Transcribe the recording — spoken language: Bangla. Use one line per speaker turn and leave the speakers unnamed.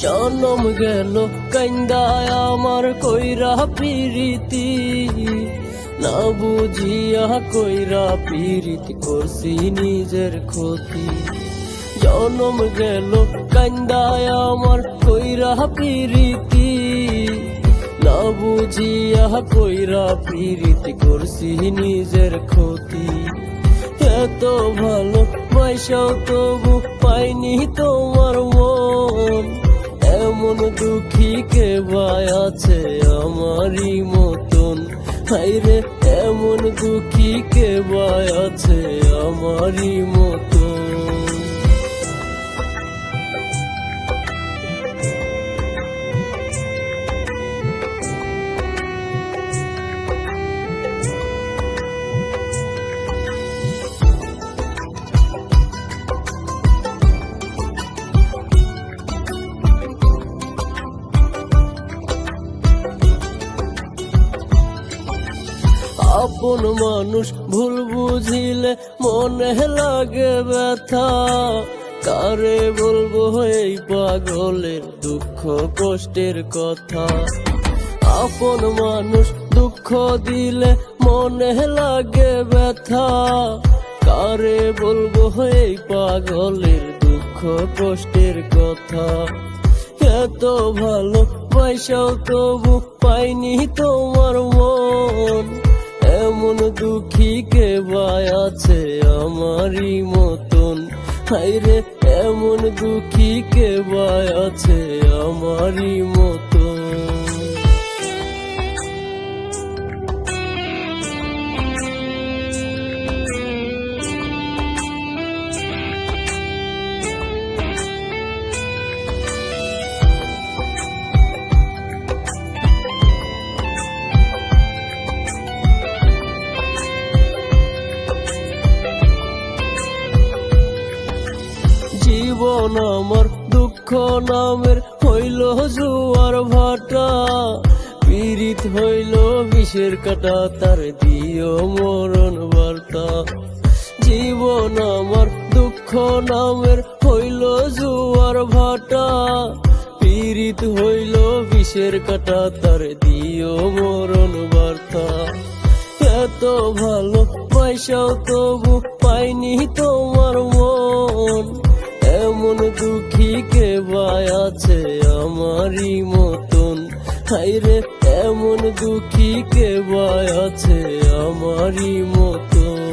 জনম গেল কান্দায় আমার কইরা পিরিতি। না বুঝিয়া কইরা পিরিত করছি নিজের ক্ষতি। জনম গেল কান্দায় আমার কইরা পিরিতি। না বুঝিয়া কইরা পিরিত করছি নিজের ক্ষতি। এত ভালো পয়সাও তবু পাইনি তোমার কে ভাই আছে আমারই মতন। হাইরে এমন দুঃখী কে ভাই আছে আমারই আপন মানুষ ভুল বুঝিলে মনে লাগে ব্যথা। কারে বলব এই পাগলের দুঃখ কষ্টের কথা? আপন মানুষ দুঃখ দিলে মনে লাগে ব্যথা। কারে বলব এই পাগলের দুঃখ কষ্টের কথা? এত ভালো পয়সাও তবু পাইনি তোমার মন। এমন দুঃখী কে আছে আমারই মতন? হাইরে এমন দুঃখী কে আছে আমারই মতন? জীবন আমার দুঃখ নামের হইল জুয়ার ভাটা। পীড়িত হইল বিষের কাটা, তার দিও মরণ বার্তা। জীবন আমার দুঃখ নামের হইল জুয়ার ভাটা। পীড়িত হইল বিষের কাটা, তার দিও মরণ বার্তা। এত ভালো পয়সাও তবু পাইনি তোমার দুঃখী আছে আমারই মতন। হাইরে এমন দুঃখী কে ভাই আছে আমারই মতন?